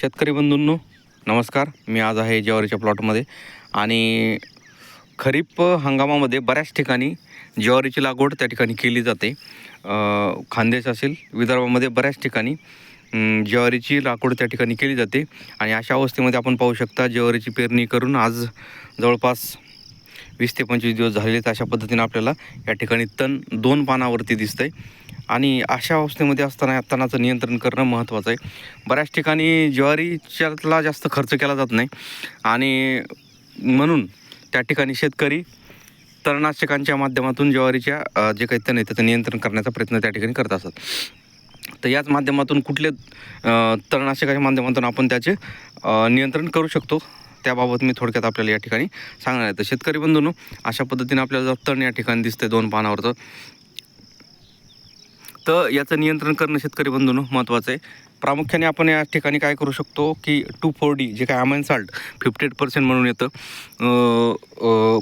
शेतकरी बंधूंनो नमस्कार. मी आज आहे ज्वारीच्या प्लॉटमध्ये आणि खरीप हंगामामध्ये बऱ्याच ठिकाणी ज्वारीची लागवड त्या ठिकाणी केली जाते. खानदेश असेल विदर्भामध्ये बऱ्याच ठिकाणी ज्वारीची लागवड त्या ठिकाणी केली जाते. आणि अशा अवस्थेमध्ये आपण पाहू शकता ज्वारीची पेरणी करून आज जवळपास वीस ते पंचवीस दिवस झालेले आहेत अशा पद्धतीनं आपल्याला या ठिकाणी तण दोन पानावरती दिसतंय. आणि अशा अवस्थेमध्ये असताना या तणाचं नियंत्रण करणं महत्त्वाचं आहे. बऱ्याच ठिकाणी ज्वारीच्याला जास्त खर्च केला जात नाही. आणि म्हणून त्या ठिकाणी शेतकरी तणनाशकांच्या माध्यमातून ज्वारीच्या जे काही तण आहे त्याचं नियंत्रण करण्याचा प्रयत्न त्या ठिकाणी करत असतात तर याच माध्यमातून कुठले तणनाशकाच्या माध्यमातून आपण त्याचे नियंत्रण करू शकतो त्याबाबत मी थोडक्यात आपल्याला या ठिकाणी सांगणार आहे. तर शेतकरी बंधूंनो अशा पद्धतीने आपल्याला जर तण या ठिकाणी दिसतंय दोन पानावरचं. तर याचं नियंत्रण करणं शेतकरी बंधून महत्त्वाचं आहे. प्रामुख्याने आपण या ठिकाणी काय करू शकतो की टू फोर डी जे काय amine salt fifty eight percent म्हणून येतं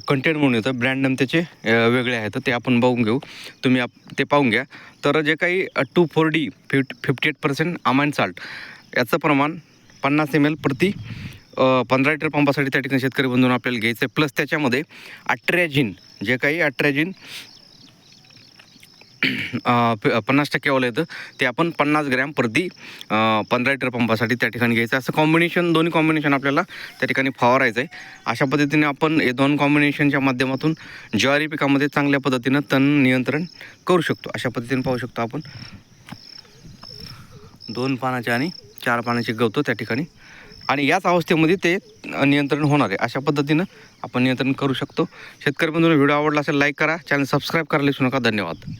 कंटेंट म्हणून येतं ब्रँड नेम त्याचे वेगळे आहेत ते आपण बघून घेऊ. तुम्ही आप ते पाहून घ्या. तर जे काही two four D fifty fifty eight percent amine salt याचं प्रमाण पन्नास एम एल प्रति पंधरा लिटर पंपासाठी त्या ठिकाणी शेतकरी बंधून आपल्याला घ्यायचं आहे प्लस त्याच्यामध्ये अट्रॅजिन जे काही अट्रॅजिन पन्नास टक्केवालं येतं. ते आपण पन्नास ग्रॅम प्रति पंधरा लिटर पंपासाठी त्या ठिकाणी घ्यायचं असं कॉम्बिनेशन दोन्ही कॉम्बिनेशन आपल्याला त्या ठिकाणी फवारायचं आहे. अशा पद्धतीने आपण हे दोन कॉम्बिनेशनच्या माध्यमातून ज्वारी पिकामध्ये चांगल्या पद्धतीनं तण नियंत्रण करू शकतो. अशा पद्धतीने पाहू शकतो आपण. दोन पानाचे आणि चार पानाचे गवतो त्या ठिकाणी. आणि याच अवस्थेमध्ये ते नियंत्रण होणार आहे. अशा पद्धतीनं आपण नियंत्रण करू शकतो. शेतकरी बंधूंना व्हिडिओ आवडला असेल लाईक करा. चॅनल सबस्क्राईब करायला विसरू नका. धन्यवाद.